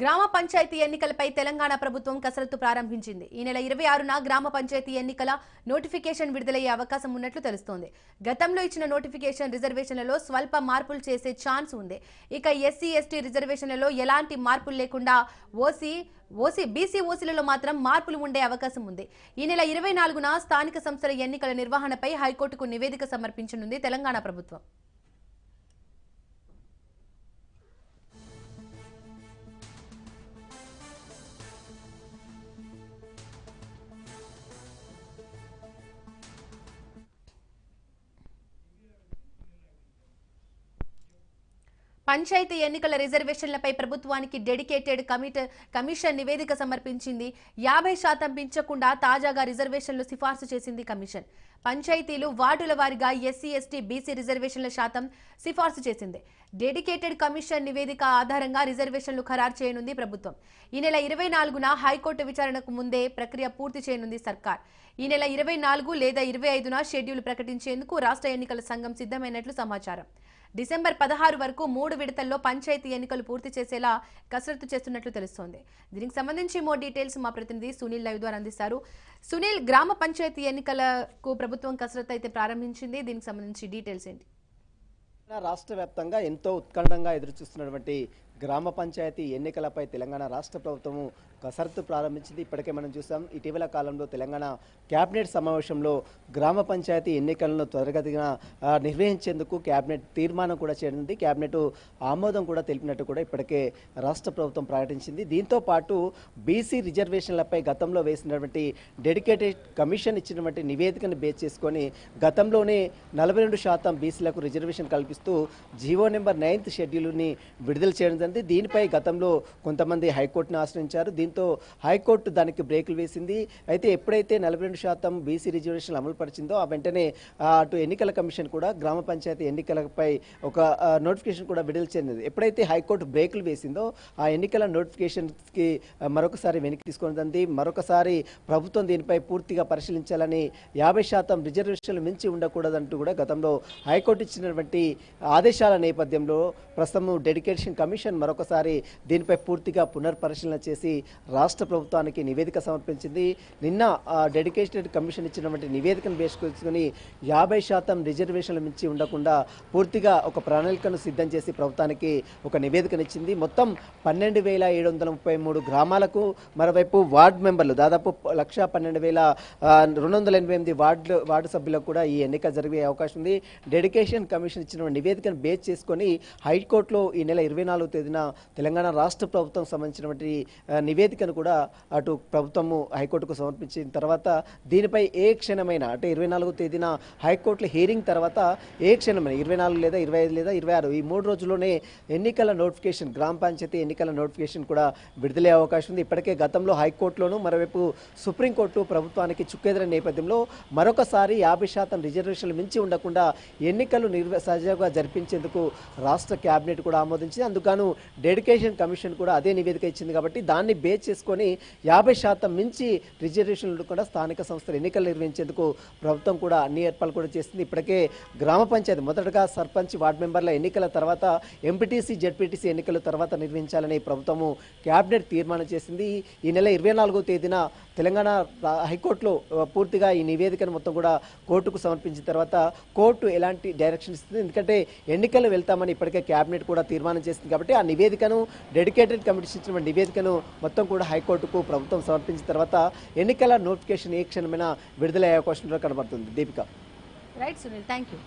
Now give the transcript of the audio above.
గ్రామ పంచాయతీ ఎన్నికలపై తెలంగాణ ప్రభుత్వం కసరత్తు ప్రారంభించింది. ఈ నెల ఇరవై ఆరున గ్రామ పంచాయతీ ఎన్నికల నోటిఫికేషన్ విడుదలయ్యే అవకాశం ఉన్నట్లు తెలుస్తోంది. గతంలో ఇచ్చిన నోటిఫికేషన్ రిజర్వేషన్లలో స్వల్ప మార్పులు చేసే ఛాన్స్ ఉంది. ఇక ఎస్సీ ఎస్టీ రిజర్వేషన్లలో ఎలాంటి మార్పులు లేకుండా ఓసీ ఓసీ బీసీ ఓసీలలో మాత్రం మార్పులు ఉండే అవకాశం ఉంది. ఈ నెల ఇరవై నాలుగున స్థానిక సంస్థల ఎన్నికల నిర్వహణపై హైకోర్టుకు నివేదిక సమర్పించనుంది తెలంగాణ ప్రభుత్వం. పంచాయతీ ఎన్నికల రిజర్వేషన్లపై ప్రభుత్వానికి డెడికేటెడ్ కమిట కమిషన్ నివేదిక సమర్పించింది. యాభై శాతం పెంచకుండా తాజాగా రిజర్వేషన్లు సిఫార్సు చేసింది కమిషన్. పంచాయతీలు వార్డుల వారిగా ఎస్సీ ఎస్టీ బీసీ రిజర్వేషన్ల శాతం సిఫార్సు చేసింది. డెడికేటెడ్ కమిషన్ నివేదిక ఆధారంగా రిజర్వేషన్లు ఖరారు చేయనుంది ప్రభుత్వం. ఈ నెల ఇరవై నాలుగున హైకోర్టు విచారణకు ముందే ప్రక్రియ పూర్తి చేయనుంది సర్కార్. ఈ నెల ఇరవై నాలుగు లేదా ఇరవై ఐదున షెడ్యూల్ ప్రకటించేందుకు రాష్ట్ర ఎన్నికల సంఘం సిద్ధమైనట్లు సమాచారం. డిసెంబర్ పదహారు వరకు మూడు విడతల్లో పంచాయతీ ఎన్నికలు పూర్తి చేసేలా కసరత్తు చేస్తున్నట్లు తెలుస్తోంది. దీనికి సంబంధించి మోర్ డీటెయిల్స్ మా ప్రతినిధి సునీల్ లైవ్ ద్వారా అందిస్తారు. సునీల్ గ్రామ పంచాయతీ ఎన్నికలకు ప్రభుత్వం కసరత్తు అయితే ప్రారంభించింది. దీనికి సంబంధించి డీటెయిల్స్ ఏంటి? రాష్ట్ర వ్యాప్తంగా ఎంతో ఉత్కంఠంగా ఎదురుచూస్తున్నటువంటి గ్రామ పంచాయతీ ఎన్నికలపై తెలంగాణ రాష్ట్ర ప్రభుత్వము కసరత్తు ప్రారంభించింది. ఇప్పటికే మనం చూసాం ఇటీవల కాలంలో తెలంగాణ కేబినెట్ సమావేశంలో గ్రామ పంచాయతీ ఎన్నికలను త్వరగతిగా నిర్వహించేందుకు కేబినెట్ తీర్మానం కూడా చేయనుంది కేబినెట్ ఆమోదం కూడా తెలిపినట్టు కూడా ఇప్పటికే రాష్ట్ర ప్రభుత్వం ప్రకటించింది. దీంతో పాటు బీసీ రిజర్వేషన్లపై గతంలో వేసినటువంటి డెడికేటెడ్ కమిషన్ ఇచ్చినటువంటి నివేదికను బేస్ చేసుకొని గతంలోనే నలభై రెండు శాతం బీసీలకు రిజర్వేషన్ కల్పిస్తూ జీవో నెంబర్ నైన్త్ షెడ్యూల్ని విడుదల చేయడం జరిగింది దీనిపై గతంలో కొంతమంది హైకోర్టును ఆశ్రయించారు. దీంతో హైకోర్టు దానికి బ్రేకులు వేసింది. అయితే ఎప్పుడైతే నలభై రెండు శాతం బీసీ రిజర్వేషన్లు అమలు పరిచిందో ఆ వెంటనే అటు ఎన్నికల కమిషన్ కూడా గ్రామ పంచాయతీ ఎన్నికలపై ఒక నోటిఫికేషన్ కూడా విడుదల చెందింది ఎప్పుడైతే హైకోర్టు బ్రేకులు వేసిందో ఆ ఎన్నికల నోటిఫికేషన్కి మరొకసారి వెనక్కి తీసుకున్నది మరొకసారి ప్రభుత్వం దీనిపై పూర్తిగా పరిశీలించాలని యాభై శాతం రిజర్వేషన్లు మించి ఉండకూడదంటూ కూడా గతంలో హైకోర్టు ఇచ్చినటువంటి ఆదేశాల నేపథ్యంలో ప్రస్తుతం డెడికేషన్ కమిషన్ మరొకసారి దీనిపై పూర్తిగా పునర్పరిశీలన చేసి రాష్ట్ర ప్రభుత్వానికి నివేదిక సమర్పించింది. నిన్న డెడికేటెడ్ కమిషన్ ఇచ్చినటువంటి నివేదికను వేసుకొని యాభై శాతం రిజర్వేషన్లు మించి ఉండకుండా పూర్తిగా ఒక ప్రణాళికను సిద్ధం చేసి ప్రభుత్వానికి ఒక నివేదికనిచ్చింది. మొత్తం పన్నెండు వేల ఏడు వందల ముప్పై మూడు గ్రామాలకు మరోవైపు వార్డు మెంబర్లు దాదాపు లక్ష పన్నెండు వేల రెండు వందల ఎనభై ఎనిమిది వార్డు వార్డు సభ్యులకు కూడా ఈ ఎన్నిక జరిగే అవకాశం ఉంది. డెడికేషన్ కమిషన్ ఇచ్చిన నివేదికను బేస్ చేసుకొని హైకోర్టులో ఈ నెల ఇరవై నాలుగు తేదీన తెలంగాణ రాష్ట్ర ప్రభుత్వం సంబంధించినటువంటి నివేదికను కూడా అటు ప్రభుత్వము హైకోర్టుకు సమర్పించిన తర్వాత దీనిపై ఏ క్షణమైనా అంటే ఇరవై నాలుగో తేదీన హైకోర్టుల హియరింగ్ తర్వాత ఏ క్షణమైనా ఇరవై నాలుగు లేదా ఇరవై ఐదు లేదా ఇరవై ఆరు ఈ మూడు రోజుల్లోనే ఎన్నికల నోటిఫికేషన్ గ్రామ పంచాయతీ ఎన్నికల నోటిఫికేషన్ కూడా విడుదలయ్యే అవకాశం ఉంది. ఇప్పటికే గతంలో హైకోర్టులోను మరోవైపు సుప్రీంకోర్టు ప్రభుత్వానికి చుక్కెదిరిన నేపథ్యంలో మరొకసారి యాభై శాతం రిజర్వేషన్లు మించి ఉండకుండా ఎన్నికలు నిర్వ సజావుగా జరిపించేందుకు రాష్ట్ర కేబినెట్ కూడా ఆమోదించింది. అందుకను డెడికేషన్ కమిషన్ కూడా అదే నివేదిక ఇచ్చింది కాబట్టి దాన్ని బేస్ చేసుకొని యాభై శాతం మించి రిజర్వేషన్లు కూడా స్థానిక సంస్థలు ఎన్నికలు నిర్వహించేందుకు ప్రభుత్వం కూడా అన్ని ఏర్పాట్లు కూడా చేసింది. ఇప్పటికే గ్రామ పంచాయతీ మొదటగా సర్పంచ్ వార్డు మెంబర్ల ఎన్నికల తర్వాత ఎంపీటీసీ జెడ్పీటీసీ ఎన్నికల తర్వాత నిర్వహించాలని ప్రభుత్వము కేబినెట్ తీర్మానం చేసింది. ఈ నెల ఇరవై నాలుగో తేదీన తెలంగాణ హైకోర్టులో పూర్తిగా ఈ నివేదికను మొత్తం కూడా కోర్టుకు సమర్పించిన తర్వాత కోర్టు ఎలాంటి డైరెక్షన్ ఇస్తుంది. ఎందుకంటే ఎన్నికలు వెళ్తామని ఇప్పటికే కేబినెట్ కూడా తీర్మానం చేసింది కాబట్టి ఆ నివేదికను డెడికేటెడ్ కమిటీ ఇచ్చిన నివేదికను మొత్తం కూడా హైకోర్టుకు ప్రభుత్వం సమర్పించిన తర్వాత ఎన్నికల నోటిఫికేషన్ ఏ క్షణమైనా విడుదలయ్యే అవకాశం కనబడుతుంది. Deepika. Right Sunil thank you